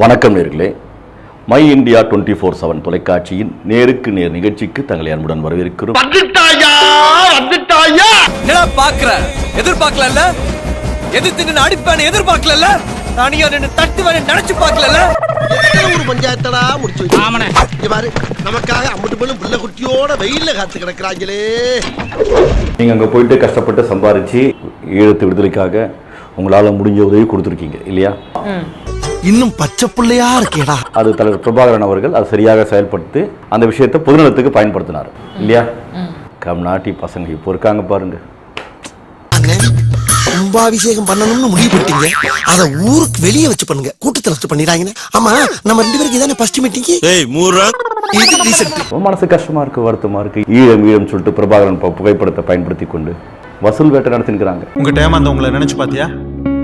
வணக்கம் நேர்களே. My India twenty four seven தொலைக்காட்சியின் நேருக்கு நேர் நிகழ்ச்சிக்கு தங்களை அன்புடன் வரவேற்கிறோம். பாக்குற? எதிர்பார்க்கல எதிர்த்து நின்று அடிப்பான எதிர்பார்க்கல தனியா நின்று தட்டுவான நினைச்சு பார்க்கல ஒரு பஞ்சாயத்தடா முடிச்சு இங்க பாரு நமக்காக அம்பட்டு பெண்ணும் புள்ள குட்டியோட வெயில்ல காத்து கிடக்குறாங்களே. நீங்க அங்க போயிட்டு கஷ்டப்பட்டு சம்பாரிச்சு ஈழத்து விடுதலைக்காக உங்களால முடிஞ்ச உதவி கொடுத்துருக்கீங்க இல்லையா? இன்னும் பச்சை பிள்ளையா இருக்கேடா. அது தலைவர் பிரபாகரன் அவர்கள் அதை சரியாக செயல்படுத்தி அந்த விஷயத்தை பொதுநலத்துக்கு பயன்படுத்தினார். இல்லையா? கம் நாட்டி பசங்க இப்போ இருக்காங்க பாருங்க. கும்பாபிஷேகம் பண்ணணும்னு முடிவு பண்ணிட்டீங்க. அத ஊருக்கு வெளியே வச்சு பண்ணுங்க. கூட்டத்துல வச்சு பண்ணிடாங்கன்னு ஆமா நம்ம ரெண்டு பேருக்கு இதானே ஃபர்ஸ்ட் மீட்டிங் ஏய் ரொம்ப மனசு கஷ்டமா இருக்கு வருத்தமா இருக்கு. ஈழம் ஈழம் சொல்லிட்டு பிரபாகரன் பு- புகைப்படத்தை பயன்படுத்தி கொண்டு வசூல் வேட்டை நடத்திருக்கிறாங்க உங்ககிட்ட ஏமாந்தவங்களை நினைச்சு பாத்தியா?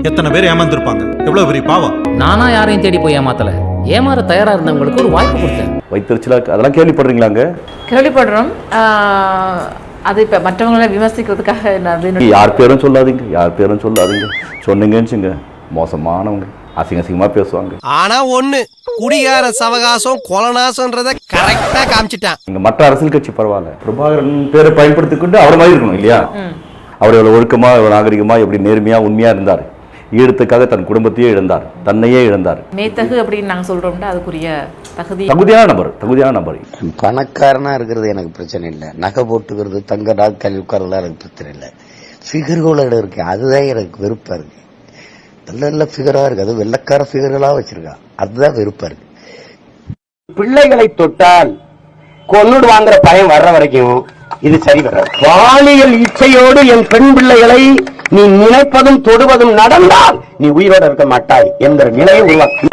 எத்தனை பேர் ஏமாந்துருப்பாங்க? எவ்வளவு பெரிய பாவம்? நானா யாரையும் தேடி போய் ஏமாத்தல. ஏமாற தயாரா இருந்தவங்களுக்கு ஒரு வாய்ப்பு கொடுத்தேன். வைத்தறிச்சலா இருக்கு அதெல்லாம் கேள்விப்படுறீங்களாங்க? கேள்விப்படுறோம். ஆஹ் அது இப்போ மற்றவங்களை விமர்சிக்கிறதுக்காக என்ன அது யார் பேரும் சொல்லாதீங்க யார் பேரும் சொல்லாதீங்க. சொன்னீங்கன்னு மோசமானவங்க அசிங்க அசிங்கமா பேசுவாங்க. ஆனா ஒண்ணு குடிகார சவகாசம் கொலநாசம்ன்றத கரெக்டா காமிச்சிட்டான். இங்க மற்ற அரசியல் கட்சி பரவாயில்ல. பிரபாகரன் பேரை பயன்படுத்தி கொண்டு அவர் மாதிரி இருக்கணும் இல்லையா அவர் எவ்வளவு ஒழுக்கமா எவ்வளவு நாகரிகமா எப்படி நேர்மையா உண்மையா இருந்தார்? ஈழத்துக்காக தன் குடும்பத்தையே இழந்தார். தன்னையே இழந்தார். நேத்தகு அப்படின்னு நாங்கள் சொல்றோம்னா அதுக்குரிய தகுதி. தகுதியான நபர் தகுதியான நபர். பணக்காரனா இருக்கிறது எனக்கு பிரச்சனை இல்லை. நகை போட்டுக்கிறது தங்க நாட்கள் உட்காரலாம் எனக்கு பிரச்சனை இல்லை. ஃபிகர்களோட இருக்கு. அதுதான் எனக்கு வெறுப்பா இருக்கு. நல்ல நல்ல ஃபிகரா இருக்கு. அது வெள்ளக்கார ஃபிகர்களா வச்சிருக்கா. அதுதான் வெறுப்பா இருக்கு. பிள்ளைகளை தொட்டால் கொன்னுடு வாங்குற பயம் வர்ற வரைக்கும் இது சரி வராது பாலியல் இச்சையோடு என் பெண் பிள்ளைகளை நீ நினைப்பதும் தொடுவதும் நடந்தால் நீ உயிரோட இருக்க மாட்டாய் என்கிற நிலையை உருவாக்கு.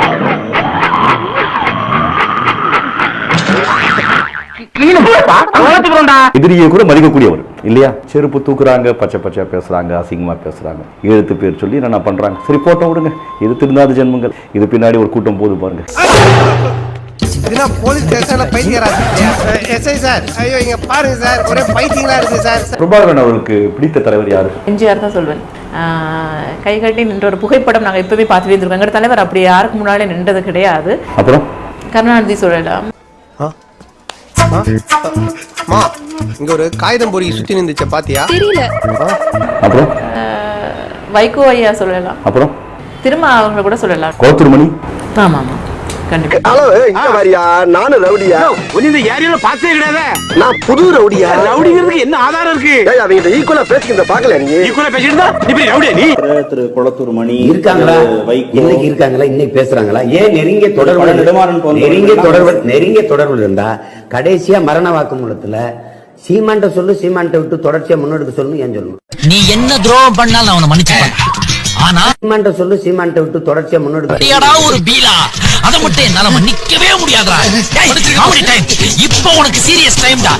எதிரியை கூட மதிக்கக்கூடியவர். இல்லையா? செருப்பு தூக்குறாங்க பச்சை பச்சையா பேசுறாங்க அசிங்கமா பேசுறாங்க. எழுத்து பேர் சொல்லி என்ன பண்றாங்க? சரி போட்டோம் விடுங்க. இது திருந்தாத ஜென்மங்கள். இது பின்னாடி ஒரு கூட்டம் போது பாருங்க. இதெல்லாம் போலீஸ் ஸ்டேஷன்ல பைத்தியராஜ் எஸ்ஐ சார். ஐயோ இங்க பாருங்க சார். ஒரே பைத்தியங்களா இருக்கு சார். பிரபாகரன் அவருக்கு பிடித்த தலைவர் யாரு? எம்ஜிஆர் தான் சொல்வேன். கை கட்டி நின்ற ஒரு புகைப்படம் நாங்கள் எப்பவுமே பார்த்துட்டே இருந்திருக்கோம். எங்கள் தலைவர் அப்படி யாருக்கு முன்னாலே நின்றது கிடையாது. அப்புறம்? கருணாநிதி சொல்லலாம் மா இங்க ஒரு காகிதம் பொறி சுத்தி நின்றுச்ச பாத்தியா? அப்புறம்? ஆஹ் வைகோ ஐயா சொல்லலாம் அப்புறம்? திரும்ப அவங்க கூட சொல்லலாம் கோத்தூர் மணி ஆமாம் ஆமாம். கண்டிப்பா ஹலோ இங்க வரியா? நானும் ரவுடியா? இந்த ஏரியால பார்த்தே கிடையாது. நான் புது ரவுடியா? ரவுடிங்கிறதுக்கு என்ன ஆதாரம் இருக்கு? ஏய் அவங்க ஈக்குவலா பேசிக்கிறத நீ. ஈக்குவலா பேசிட்டு நீ பெரிய ரவுடியா நீ? திரு குளத்தூர் மணி இருக்காங்களா? இன்னைக்கு இருக்காங்களா? இன்னைக்கு பேசுறாங்களா? ஏன் நெருங்கிய தொடர்பு நெடுமாறன் நெருங்கிய தொடர்பு நெருங்கிய தொடர்பு இருந்தா கடைசியா மரண வாக்குமூலத்துல சீமான்ட்ட சொல்லு சீமான்ட்ட விட்டு தொடர்ச்சியா முன்னெடுக்க சொல்லணும் ஏன் சொல்லணும் நீ என்ன துரோகம் பண்ணாலும் அவனை ஆனா சீமான்ட்ட சொல்லு சீமான்ட்ட விட்டு தொடர்ச்சியா முன்னெடுக்க ஏடா ஒரு பீலா. அத மட்டும் என்னால மன்னிக்கவே முடியாதுடா. காமெடி டைம் இப்போ உனக்கு சீரியஸ் டைம்டா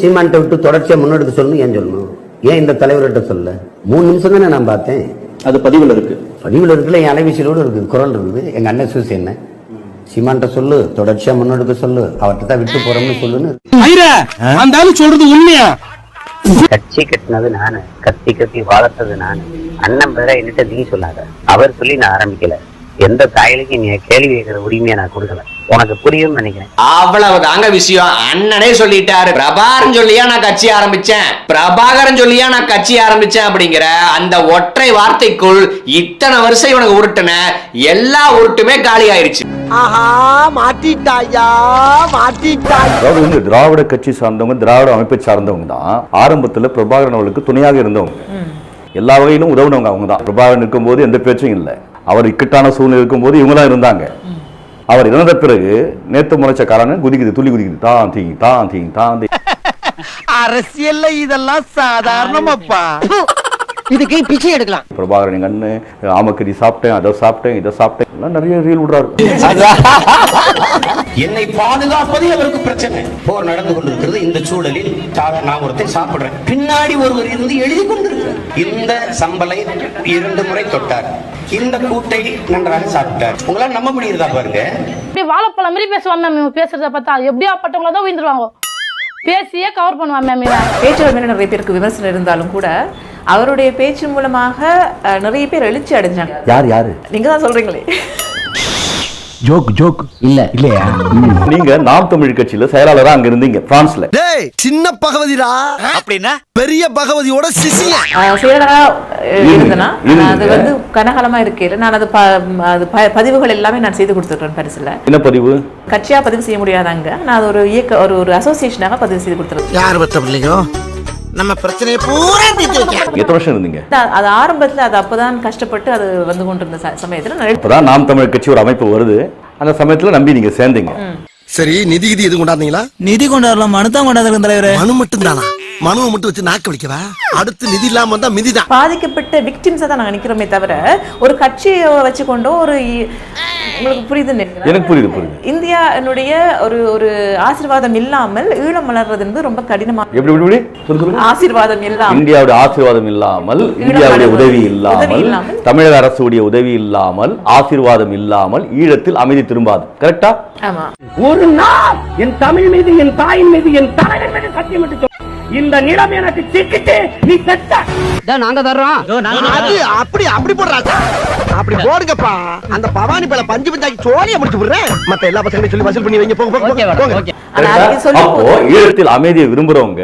சீமான்ட்ட விட்டு தொடர்ச்சியா முன்னெடுக்க சொல்லணும் ஏன் சொல்லணும்? ஏன் இந்த தலைவர்கிட்ட சொல்ல மூணு நிமிஷம் தானே நான் பார்த்தேன். அது பதிவில் இருக்கு. பதிவில் இருக்குல்ல என் அலைவீசிலோடு இருக்கு குரல் இருக்குது எங்க அண்ணன் சூசி என்ன? சீமான்ட்ட சொல்லு தொடர்ச்சியா முன்னெடுக்க சொல்லு. அவர்கிட்ட தான் விட்டு போறோம்னு சொல்லுன்னு. அந்த சொல்றது உண்மையா? கட்சி கட்டினது நானு. கத்தி கத்தி வளர்த்தது நானு. அண்ணன் பேர என்கிட்ட நீ சொல்லாத. அவர் சொல்லி நான் ஆரம்பிக்கல. எந்த தாயிலுக்கு நீ கேள்வி கேட்கிற உரிமையை நான் கொடுக்கல. உனக்கு புரியும் நினைக்கிறேன். அவ்வளவு தாங்க விஷயம். அண்ணனே சொல்லிட்டாரு. பிரபாகரன் சொல்லியா நான் கட்சி ஆரம்பிச்சேன்? பிரபாகரன் சொல்லியா நான் கட்சி ஆரம்பிச்சேன் அப்படிங்கிற அந்த ஒற்றை வார்த்தைக்குள் இத்தனை வருஷம் இவனுக்கு உருட்டுன எல்லா உருட்டுமே காலி ஆயிருச்சு. ஆஹா மாட்டிட்டாயா மாட்டிட்டாயா அதாவது வந்து திராவிட கட்சி சார்ந்தவங்க திராவிட அமைப்பை சார்ந்தவங்க தான் ஆரம்பத்துல பிரபாகரன் அவர்களுக்கு துணையாக இருந்தவங்க. எல்லா வகையிலும் உதவுனவங்க அவங்க தான் பிரபாகரன் இருக்கும்போது எந்த பேச்சும் இல்லை. அவர் இக்கட்டான சூழ்நிலை இருக்கும்போது இவங்க தான் இருந்தாங்க. அவர் இறந்த பிறகு நேத்து முளைச்ச காரணம் குதிக்குது துள்ளி குதிக்குது. தான் தீ தான் தீ தான் அரசியல்ல இதெல்லாம் சாதாரணமாப்பா. இதுக்கு பிச்சை எடுக்கலாம். பிரபாகரன் எங்க அண்ணு ஆமக்கறி சாப்பிட்டேன் அதை சாப்பிட்டேன் இதை சாப்பிட்டேன். எல்லாம் நிறைய ரீல் விடுறாரு. என்னை பாதுகாப்பதே அவருக்கு பிரச்சனை. போர் நடந்து கொண்டிருக்கிறது இந்த சூழலில். நான் ஒருத்தன் சாப்பிடுறேன். பின்னாடி ஒருவர் இருந்து எழுதி கொண்டிருக்கிறார். இந்த சம்பளை இரண்டு முறை தொட்டார். இந்த கூட்டை நன்றாக சாப்பிட்டார். உங்களால நம்ப முடியுதா பாருங்க. அப்படியே வாழைப்பழம் மாதிரி பேசுவான் மேம். இவன் பேசுறத பார்த்தா எப்படியாப்பட்டவங்கள தான் உயிர்ந்துருவாங்க. பேசியே கவர் பண்ணுவான் மேம் இவன். பேச்சுகள் மேல நிறைய பேருக்கு விமர்சனம் இருந்தாலும் கூட அவருடைய பேச்சு மூலமாக அஹ், நிறைய பேர் எழுச்சி அடைஞ்சாங்க. யார் யாரு? நீங்க தான் சொல்றீங்களே. ஜோக் ஜோக் இல்ல. இல்லையா? நீங்க நாம் தமிழ் கட்சியில செயலாளரா அங்க இருந்தீங்க பிரான்ஸ்ல டேய் சின்ன பகவதிடா. அப்படின்னா? பெரிய பகவதியோட சிசிய. அஹ், இருந்தேனா. அது வந்து கனகாலமா இருக்கையில நான் அது பதிவுகள் எல்லாமே நான் செய்து கொடுத்துருக்கேன் பரிசுல. என்ன பதிவு? கட்சியா பதிவு செய்ய முடியாதாங்க நான் ஒரு இயக்க ஒரு ஒரு அசோசியேஷனாக பதிவு செய்து கொடுத்துருக்கேன். யார் பத்த பிள்ளைங்க நம்ம பிரச்சனையை பூரா தீர்த்து வைக்க எத்தனை வருஷம் இருந்தீங்க? அது- ஆரம்பத்துல அது அப்பதான் கஷ்டப்பட்டு அது வந்து கொண்டிருந்த ச- சமயத்துல நான் அப்பதான் நாம் தமிழ் கட்சி ஒரு அமைப்பு வருது. அந்த சமயத்துல நம்பி நீங்க சேர்ந்தீங்க. சரி நிதி கிதி எதுவும் கொண்டாந்தீங்களா நிதி கொண்டாடலாம். மனுதான் கொண்டாடுறேன் தலைவரே. மனு மட்டும் தானா மனுவை மட்டும் வச்சு நாக்க வலிக்கவா? அடுத்து நிதி இல்லாம வந்தா மிதி தான் பாதிக்கப்பட்ட விக்டிம்ஸை தான் நாங்க நிக்கிறோமே தவிர ஒரு கட்சியை வச்சுக்கொண்டோ ஒரு இ- உங்களுக்கு புரியுதுன்னு. எனக்கு புரியுது புரியுது இந்தியா என்னுடைய ஒரு ஒரு ஆசீர்வாதம் இல்லாமல் ஈழம் வளர்றது என்பது ரொம்ப கடினமா எப்படி எப்படி ஆசீர்வாதம் இல்லாமல் இந்தியாவுடைய ஆசீர்வாதம் இல்லாமல் இந்தியாவுடைய. உதவி இல்லாமல். தமிழக அரசுடைய உதவி இல்லாமல் ஆசீர்வாதம் இல்லாமல் ஈழத்தில் அமைதி திரும்பாது கரெக்டா ஆமா ஒரு நாள் என் தமிழ் மீது என் தாயின் மீது என் தலைவன் மீது சத்தியம் இந்த நிலம் எனக்கு சிக்கிட்டு நீ செத்த. நாங்க தர்றோம். அப்படி அப்படி போடுறாச்சா அப்படி போடுங்கப்பா. அந்த பவானி பழ பஞ்சு பஞ்சாக்கி சோழிய முடிச்சு விடுறேன். மத்த எல்லா பசங்களையும் சொல்லி வசூல் பண்ணி வைங்க. போங்க அப்போ ஈழத்தில் அமைதியை விரும்புறவங்க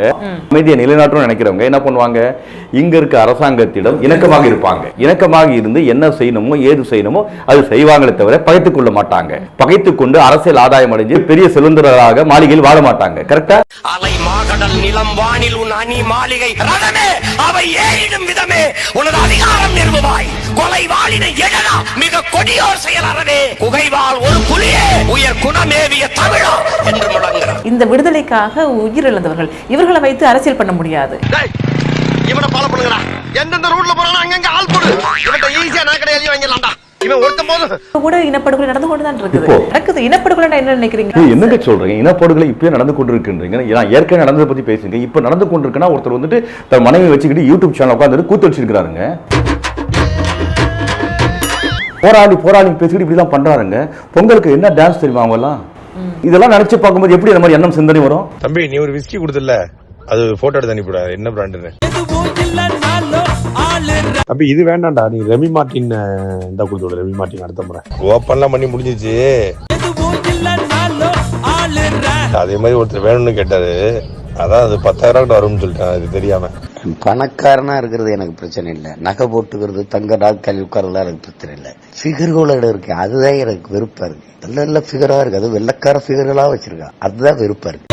அமைதியை நிலைநாட்டணும்னு நினைக்கிறவங்க என்ன பண்ணுவாங்க? இங்க இருக்க அரசாங்கத்திடம் இணக்கமாக இருப்பாங்க. இணக்கமாக இருந்து என்ன செய்யணுமோ ஏது செய்யணுமோ அது செய்வாங்களே தவிர பகைத்துக் கொள்ள மாட்டாங்க. பகைத்துக் கொண்டு அரசியல் ஆதாயம் அடைஞ்சு பெரிய செலுந்தராக மாளிகையில் வாழ மாட்டாங்க. கரெக்டா அலை மாகடல் நிலம் வானில் உன் அணி மாளிகை ரதமே அவை ஏறிடும் விதமே. உனது அதிகாரம் நிறுவுவாய். கொலை வாளினை எழலா. மிக கொடியோர் செயல் அறவே. குகைவாள் ஒரு புலியே உயர் குணமேவிய தமிழா என்று முழங்குகிறார். இந்த விடுதலைக்காக உயிரிழந்தவர்கள் இவர்களை வைத்து அரசியல் பண்ண முடியாது. இவனை ஃபாலோ பண்ணுங்கடா. எந்தெந்த ரூட்ல போறானோ அங்கங்க ஆள் போடு. இவன்ட்ட ஈஸியா நான் கடை எழுதி வாங்கிடலாம்டா. இவன் ஒருத்தன் போதும் இப்ப கூட இனப்படுகொலை நடந்து கொண்டு தான் இருக்குது? நடக்குது. இனப்படுகொலை என்ன நினைக்கிறீங்க? என்னங்க சொல்றீங்க? இனப்படுகொலை இப்பயே நடந்து கொண்டிருக்குன்றீங்க. நான் ஏற்கனவே நடந்ததை பத்தி பேசுங்க இப்ப நடந்து கொண்டிருக்குன்னா ஒருத்தர் வந்துட்டு தன் மனைவி வச்சுக்கிட்டு யூடியூப் சேனல் உட்காந்துட்டு கூத்து வச்சிருக்காருங்க போராளி போராளி பேசிக்கிட்டு இப்படிலாம் பண்றாருங்க. பொங்கலுக்கு என்ன டான்ஸ் தெரியுமா அவங்கலாம் இதெல்லாம் நினைச்சு பார்க்கும்போது எப்படி அந்த மாதிரி எண்ணம் சிந்தனை வரும்? தம்பி நீ ஒரு விஸ்கி கொடுத்துல அது போட்டோ எடுத்து அனுப்பிவிட என்ன பிராண்டுன்னு தம்பி இது வேண்டாம்டா நீ ரெமி மார்டின் அஹ், இந்த கொடுத்து ரெமி மார்டின் அடுத்த முறை. ஓப்பன்லாம் பண்ணி முடிஞ்சிச்சு. அதே மாதிரி ஒருத்தர் வேணும்னு கேட்டாரு. அதான் அது பத்தாயிரம் வரும்னு சொல்லிட்டேன் அது தெரியாம. பணக்காரனா இருக்கிறது எனக்கு பிரச்சனை இல்லை. நகை போட்டுக்கிறது தங்க நாட்கள் உட்காரலாம் எனக்கு பிரச்சனை இல்லை. ஃபிகர்களோட இருக்கு. அதுதான் எனக்கு விருப்பம் இருக்கு. நல்ல நல்ல ஃபிகரா இருக்கு. அது வெள்ளக்கார ஃபிகர்களா வச்சிருக்கான் அதுதான் விருப்பம் இருக்கு.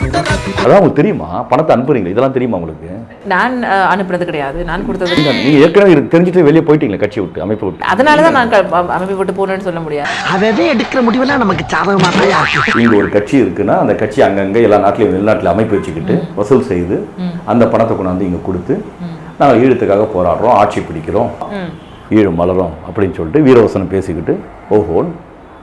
அதான் உங்களுக்கு தெரியுமா? பணத்தை அனுப்புறீங்க இதெல்லாம் தெரியுமா உங்களுக்கு? நான் அஹ், அனுப்புனது கிடையாது. நான் கொடுத்தது நீங்க நீங்க ஏற்கனவே தெரிஞ்சுட்டு வெளியே போயிட்டீங்களா கட்சி விட்டு அமைப்பு விட்டு. அதனாலதான் நான் க- அ- அமைப்பை விட்டு போனேன்னு சொல்ல முடியாது. அவன் எடுக்கிற முடிவெல்லாம் நமக்கு சாதகமா தான் இருக்கு. இங்க ஒரு கட்சி இருக்குன்னா அந்த கட்சி அங்கங்க எல்லா நாட்டிலையும் வெளிநாட்டுல அமைப்பு வச்சுக்கிட்டு வசூல் செய்து அந்த பணத்தை கொண்டாந்து இங்க கொடுத்து நாங்கள் ஈழத்துக்காக போராடுறோம் ஆட்சி பிடிக்கிறோம் ஈழம் மலரும் அப்படின்னு சொல்லிட்டு வீரவசனம் பேசிக்கிட்டு ஓஹோன்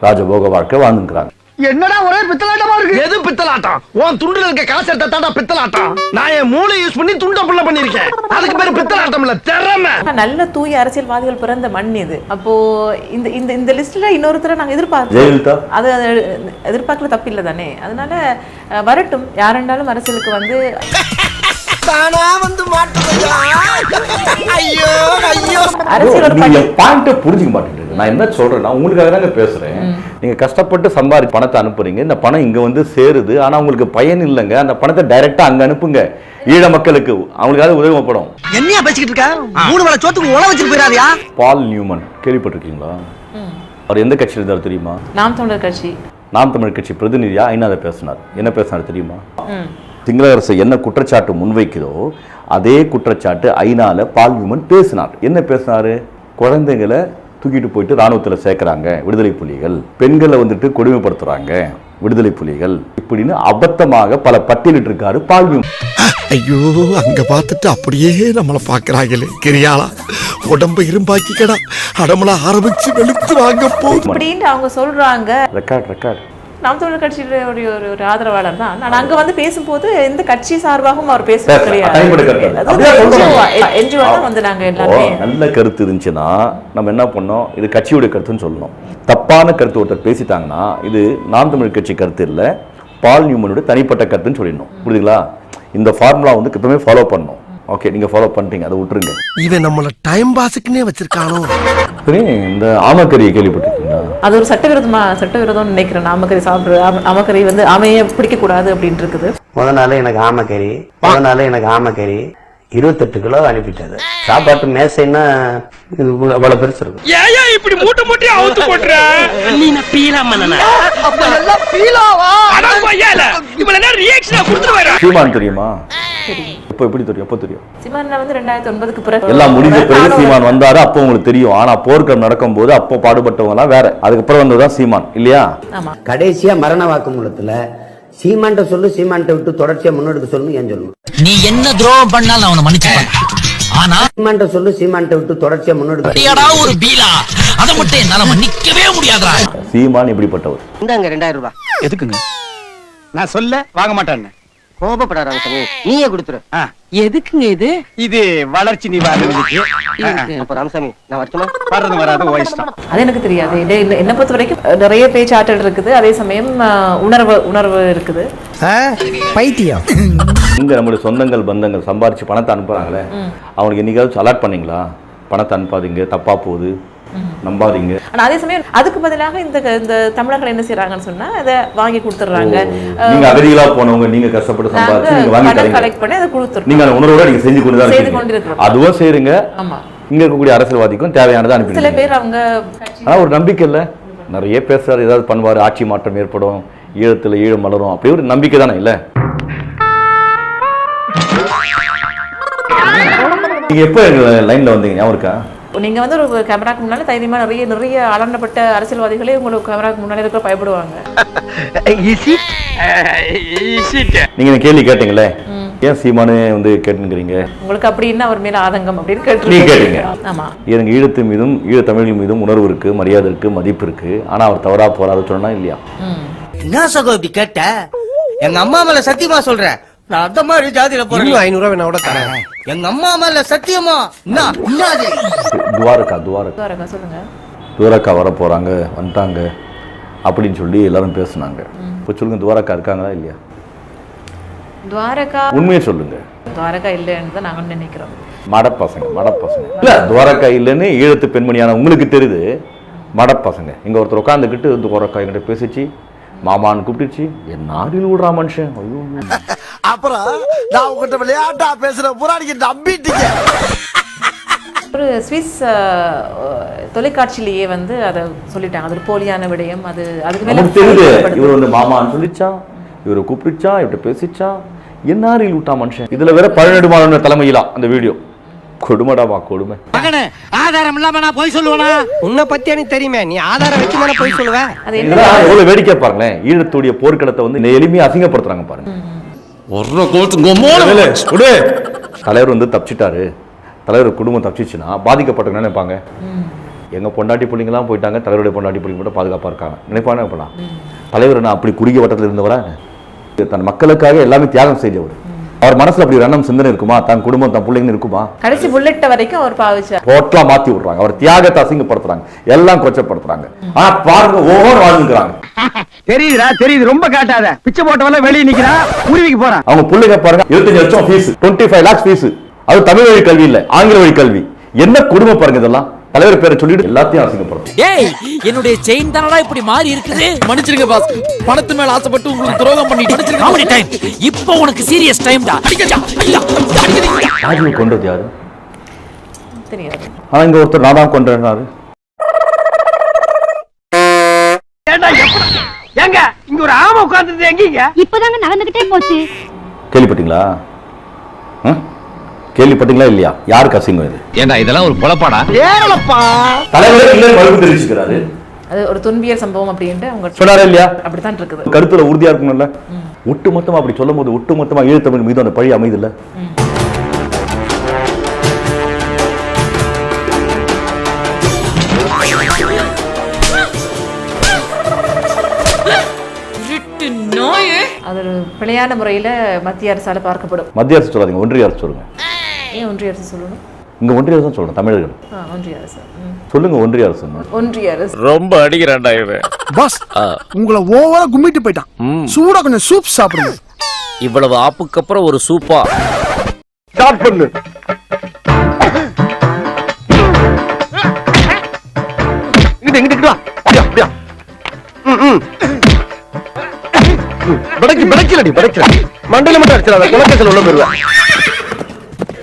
ராஜபோக வாழ்க்கை வாழ்ந்துக்கிறாங்க என்னடா ஒரே பித்தலாட்டமா இருக்கு? எது பித்தலாட்டம்? உன் துண்டுல இருக்க காசு எடுத்தா தாண்டா பித்தலாட்டம். நான் என் மூளை யூஸ் பண்ணி துண்ட புள்ள பண்ணிருக்கேன் அதுக்கு பேரு பித்தலாட்டம் இல்ல திறமை. நல்ல தூய அரசியல்வாதிகள் பிறந்த மண் இது. அப்போ இந்த இந்த இந்த லிஸ்ட்ல இன்னொருத்தரை நாங்க எதிர்பார்க்கிறோம் அது அது எதிர்பார்க்கல தப்பு இல்லை தானே. அதனால வரட்டும். யாரெண்டாலும் அரசியலுக்கு வந்து தானா வந்து மாட்டுறதா ஐயோ ஐயோ. அரசியல் ஒரு நீங்க பணி பாயிண்ட புரிஞ்சுக்க மாட்டேங்குது நான் என்ன சொல்றேன்னா உங்களுக்காக தாங்க பேசுறேன் நீங்க கஷ்டப்பட்டு சம்பாதி பணத்தை அனுப்புறீங்க. இந்த பணம் இங்க வந்து சேருது. ஆனா உங்களுக்கு பயன் இல்லைங்க. அந்த பணத்தை டைரக்டா அங்க அனுப்புங்க. ஈழ மக்களுக்கு. அவங்களுக்காக உதவிப்படும். என்னையா பேசிக்கிட்டு இருக்க? மூணு வேளை சோத்துக்கு உழ வச்சுட்டு போயிடாதியா? பால் நியூமன் கேள்விப்பட்டிருக்கீங்களா? அவர் எந்த கட்சியில் இருந்தார் தெரியுமா? நாம் தமிழர் கட்சி. நாம் தமிழ் கட்சி பிரதிநிதியா? ஐநாத பேசினார். என்ன பேசினார் தெரியுமா. சிங்கள அரசு என்ன குற்றச்சாட்டு முன்வைக்குதோ அதே குற்றச்சாட்டு ஐநால பால் நியூமன் பேசினார். என்ன பேசினாரு? குழந்தைங்களை தூக்கிட்டு போயிட்டு ராணுவத்தில் சேர்க்கறாங்க விடுதலை புலிகள். பெண்களை வந்துட்டு கொடுமைப்படுத்துறாங்க விடுதலை புலிகள் இப்படின்னு அபத்தமாக பல பட்டியலிட்டு இருக்காரு பால் நியூமன் ஐயோ அங்க பார்த்துட்டு அப்படியே நம்மள பாக்குறாங்களே கிரியாளா. உடம்ப இரும்பாக்கிக்கடா அடமலா ஆரம்பிச்சு வெளுத்து வாங்க போ. அப்படின்னு அவங்க சொல்றாங்க. ரெக்கார்ட் ரெக்கார்ட் நாம் தமிழர் கட்சியில ஒரு ஒரு ஆதரவாளர் தான். நான் அங்க வந்து பேசும்போது எந்த கட்சி சார்பாகவும் அவர் பேசுறது பேசல. தனிப்பட்ட கருத்து. கிடையாது வந்து நாங்க எல்லாமே நல்ல கருத்து இருந்துச்சுன்னா நம்ம என்ன பண்ணோம்? இது கட்சியுடைய கருத்துன்னு சொல்லணும். தப்பான கருத்து ஒருத்தர் பேசிட்டாங்கன்னா இது நாம் தமிழ் கட்சி கருத்து இல்லை. பால் நியூமனுடைய தனிப்பட்ட கருத்துன்னு சொல்லிடணும். புரியுதுங்களா? இந்த ஃபார்முலா வந்து எப்பவுமே ஃபாலோ பண்ணணும். ஓகே நீங்க ஃபாலோ பண்ணிட்டீங்க. அதை விட்டுருங்க. இவன் நம்மள டைம் பாஸுக்குன்னே வச்சிருக்கானோ? சரி இந்த ஆமக்கறியை கேள்விப்பட்டிருக்கீங்களா அது ஒரு சட்டவிரோதமா சட்டவிரோதம்னு நினைக்கிறேன். ஆமக்கறி சாப்பிடுற ஆம- ஆமக்கறி வந்து ஆமையை பிடிக்க கூடாது அப்படின்ட்டு இருக்குது. முத நாள் எனக்கு ஆமக்கறி. முத நாள் எனக்கு ஆமக்கறி. இருபத்தெட்டு கிலோ அனுப்பிட்டாரு சாப்பாட்டு மேசைன்னா இது அவ்வளவு பெருசு இருக்கும் ஏயா இப்படி மூட்டை மூட்டையா அவுத்து போட்டுற நீ நான் பீலா மன்னனா? அப்ப பீலாவா? அட பையல இவள என்ன ரியாக்ஷனா கொடுத்துட்டு வர சீமான் தெரியுமா? இப்போ எப்படி தெரியும்? எப்போ தெரியும்? சிமான்ல வந்து ரெண்டாயிரத்தி ஒன்பதுக்கு பிறகு எல்லாம் முடிஞ்ச பிறகு சீமான் வந்தாரு அப்போ உங்களுக்கு தெரியும். ஆனா போர்க்களம் நடக்கும்போது அப்போ பாடுபட்டவங்க எல்லாம் வேற அதுக்கப்புறம் வந்ததுதான் சீமான் இல்லையா? ஆமா. கடைசியா மரண வாக்குமூலத்துல சீமான்ட்ட சொல்லு சீமான்ட்ட விட்டு தொடர்ச்சியா முன்னெடுக்க சொல்லணும் ஏன் சொல்லணும் நீ என்ன துரோகம் பண்ணாலும் அவனை மன்னிச்சுப்பான். ஆனா சீமான்ட்ட சொல்லு சீமான்ட்ட விட்டு தொடர்ச்சியா அடியாடா ஒரு பீலா. அதை மட்டும் என்னால மன்னிக்கவே முடியாதுடா. சீமான் இப்படிப்பட்டவர். இந்தாங்க ரெண்டாயிரம் ரூபாய். எதுக்குங்க? நான் சொல்ல வாங்க மாட்டேன்னு. கோபப்படாத நீயே கொடுத்துரு. எதுக்குங்க இது? இது வளர்ச்சி நிவாரணத்துக்கு அப்ப ராமசாமி நான் வரட்டுமா? வர்றது வராது அது எனக்கு தெரியாது. இது என்ன- பொறுத்த வரைக்கும் நிறைய பேச்சாற்றல் இருக்குது. அதே சமயம் உணர்வு உணர்வு இருக்குது. பைத்தியம். இங்க நம்முடைய சொந்தங்கள் பந்தங்கள் சம்பாரிச்சு பணத்தை அனுப்புறாங்களே அவனுக்கு என்னைக்காவது அலாட் பண்ணீங்களா? பணத்தை அனுப்பாதீங்க தப்பா போகுது. நம்பாதீங்க. ஆனா அதே சமயம் அதுக்கு பதிலாக இந்த இந்த தமிழர்கள் என்ன செய்யறாங்கன்னு சொன்னா அதை வாங்கி கொடுத்துட்றாங்க நீங்க அகதிகளா போனவங்க நீங்க கஷ்டப்பட்டு சம்பாரிச்சு நீங்க வாங்கி கலெக்ட் பண்ணி அதை கொடுத்துருக்கோம் நீங்க உணர்வோட நீங்க செஞ்சு கொண்டு தான் செய்து இருக்கீங்க. அதுவும் செய்யுங்க ஆமா. இங்க இருக்கக்கூடிய அரசியல்வாதிக்கும் தேவையானதை சில அனுப்பிடுங்க பேர் அவங்க ஆனா ஒரு நம்பிக்கை இல்ல. நிறைய பேசுறாரு ஏதாவது பண்ணுவாரு ஆட்சி மாற்றம் ஏற்படும் ஈழத்துல ஈழம் மலரும் அப்படி ஒரு நம்பிக்கை தானே இல்ல? நீங்க எப்ப லைன்ல வந்தீங்க? ஞாபகம் இருக்கா? நீங்க வந்து ஒரு கேமராக்கு முன்னால தைரியமா நிறைய நிறைய அலண்டப்பட்ட அரசியல்வாதிகளே உங்களுக்கு கேமராக்கு முன்னாடி இருக்க பயப்படுவாங்க. நீங்க இந்த கேள்வி கேட்டீங்களே ஏன் சீமானு வந்து கேட்டுங்கிறீங்க உங்களுக்கு அப்படின்னா அவர் மேல ஆதங்கம் அப்படின்னு கேட்டு கேட்டீங்க. ஆமா. எனக்கு ஈழத்து மீதும் ஈழ தமிழ் மீதும் உணர்வு இருக்கு மரியாதை இருக்கு மதிப்பு இருக்கு. ஆனா அவர் தவறா போறாரு சொன்னா இல்லையா? என்ன சகோ இப்படி கேட்ட? எங்க அம்மா மேல சத்தியமா சொல்றேன். நான் அந்த மாதிரி ஜாதியில இன்னும் ஐநூறு ரூபாய் நான் கூட தரேன். எங்க அம்மா மேல சத்தியமா? துவாரகா துவாரகா. துவாரகா சொல்லுங்க. துவாரகா வர போறாங்க வந்துட்டாங்க அப்படின்னு சொல்லி எல்லாரும் பேசுனாங்க. இப்போ சொல்லுங்க துவாரகா இருக்காங்களா இல்லையா? துவாரகா உண்மையை சொல்லுங்க. துவாரகா இல்லைன்னு தான் நாங்க நினைக்கிறோம். மடப்பசங்க மடப்பசங்க. இல்ல துவாரகா இல்லைன்னு ஈழத்து பெண்மணியான உங்களுக்கு தெரியுது. மடப்பசங்க. இங்க ஒருத்தர் உட்காந்துக்கிட்டு துவாரகா என்கிட்ட பேசிச்சு. மாமான்னு கூப்பிட்டுச்சு என் நாடில் விடுறா மனுஷன். ஐயோ. அப்புறம் நான் உங்ககிட்ட விளையாட்டா பேசுற பூரா நீங்க நம்பிட்டீங்க. ஒரு சுவிஸ் தொலைக்காட்சியிலேயே வந்து அதை சொல்லிட்டாங்க. அது ஒரு போலியான விடயம். அது அதுக்கு மேல தெரியுது. இவர் வந்து மாமான்னு சொல்லிச்சா? இவரை கூப்பிட்டுச்சா? இவர்கிட்ட பேசிச்சா? என்னாரில் விட்டா மனுஷன். இதுல வேற பழநெடுமாறன தலைமையிலா அந்த வீடியோ. கொடுமைடாமா கொடுமை. மகனே ஆதாரம் இல்லாம நான் போய் சொல்லுவேனா? உன்னை பத்தி எனக்கு தெரியுமே நீ ஆதாரம் வச்சு தானே போய் சொல்லுவ? அது என்ன? இதெல்லாம் எவ்வளவு வேடிக்கை பாருங்களேன். ஈழத்துடைய போர்க்களத்தை வந்து எளிமையா அசிங்கப்படுத்துறாங்க பாருங்க. விடு. தலைவர் வந்து தப்பிச்சிட்டாரு. தலைவர் குடும்பம் தப்பிச்சிச்சுன்னா பாதிக்கப்பட்டவங்க நினைப்பாங்க. எங்க பொண்டாட்டி பிள்ளைங்களாம் போயிட்டாங்க. தலைவருடைய பொண்டாட்டி பிள்ளைங்க மட்டும் பாதுகாப்பா இருக்காங்க. நினைப்பானே அப்பலாம் தலைவர் நான் அப்படி குறுகிய வட்டத்தில் இருந்தவரா தன் மக்களுக்காக எல்லாமே தியாகம் செஞ்சவர் அவர் மனசுல அப்படி ஒரு எண்ணம் சிந்தனை இருக்குமா? தன் குடும்பம் தன் பிள்ளைங்க இருக்குமா? கடைசி புல்லட்ட வரைக்கும் அவர் பாவிச்சார். டோட்டலா மாத்தி விடுறாங்க. அவர் தியாகத்தை அசிங்கப்படுத்துறாங்க. எல்லாம் கொச்சப்படுத்துறாங்க. ஆனா பாருங்க ஒவ்வொரு வாழ்ந்துக்கிறாங்க. தெரியுதுடா தெரியுது. ரொம்ப காட்டாத. பிச்சை போட்டவன வெளியே நிக்கிறான் உருவிக்கு போறான். அவங்க பிள்ளைங்க பாருங்க இருபத்தஞ்சு லட்சம் fees twenty five lakhs fees அது தமிழ் வழி கல்வி இல்ல ஆங்கில வழி கல்வி. என்ன குடும்ப பாருங்க இதெல்லாம்? தலைவர் பேரை சொல்லிட்டு எல்லாத்தையும் அசிங்கப்படுத்தும். ஏய் என்னுடைய செயின் தானடா இப்படி மாறி இருக்குது? மன்னிச்சிருங்க பாஸ் பணத்து மேல ஆசைப்பட்டு உங்களுக்கு துரோகம் பண்ணிட்டு காமெடி டைம் இப்போ உனக்கு சீரியஸ் ஐயா அடிக்கடா ராஜீவ் கொண்டது யாரு? தெரியாது. ஆனா இங்க ஒருத்தர் நான் தான் கொண்டாரு ஏங்க இங்க ஒரு ஆமை உட்கார்ந்தது எங்கீங்க இப்பதாங்க நடந்துகிட்டே போச்சு. கேள்விப்பட்டீங்களா? ஆ? கேள்விப்பட்டீங்களா இல்லையா? யாருக்கு அசிங்கம் இது? ஏண்டா இதெல்லாம் ஒரு பொழப்பாடா ஏறலப்பா. தலைவரே இல்லை மறுப்பு தெரிவிச்சுக்கிறாரு. அது ஒரு துன்பியல் சம்பவம் அப்படின்ட்டு அவங்க சொன்னாரா இல்லையா? அப்படித்தான் இருக்குது. கருத்துல உறுதியா இருக்கணும்ல? ஒட்டு மொத்தமா அப்படி சொல்லும் போது ஒட்டு மொத்தமா ஈழத்தமிழ் மீது அந்த பழி அமைது இல்ல அது ஒரு பிழையான முறையில மத்திய அரசால பார்க்கப்படும். மத்திய அரசு சொல்லாதீங்க ஒன்றிய அரசு சொல்லுங்க. ஏன் ஒன்றிய அரசு சொல்லணும்? இங்க ஒன்றிய அரசு தான் சொல்லணும் தமிழர்கள் ஒன்றிய அரசு. சொல்லுங்க ஒன்றிய அரசு ஒன்றிய அரசு. ரொம்ப அடிக்கிறான்டா இவன். பாஸ் உங்களை ஓவரா கும்மிட்டு போயிட்டான். சூடா கொஞ்சம் சூப் சாப்பிடுங்க. இவ்வளவு ஆப்புக்கு அப்புறம் ஒரு சூப்பா? ஸ்டார்ட் பண்ணு. இங்கிட்டு இங்கிட்டு வா. அப்படியா அப்படியா. ம் ம். படைக்கு படைக்கலடி படைக்கல மண்டல மட்டும் அடிச்சிடாத குலக்கத்தில் உள்ள போயிருவேன்.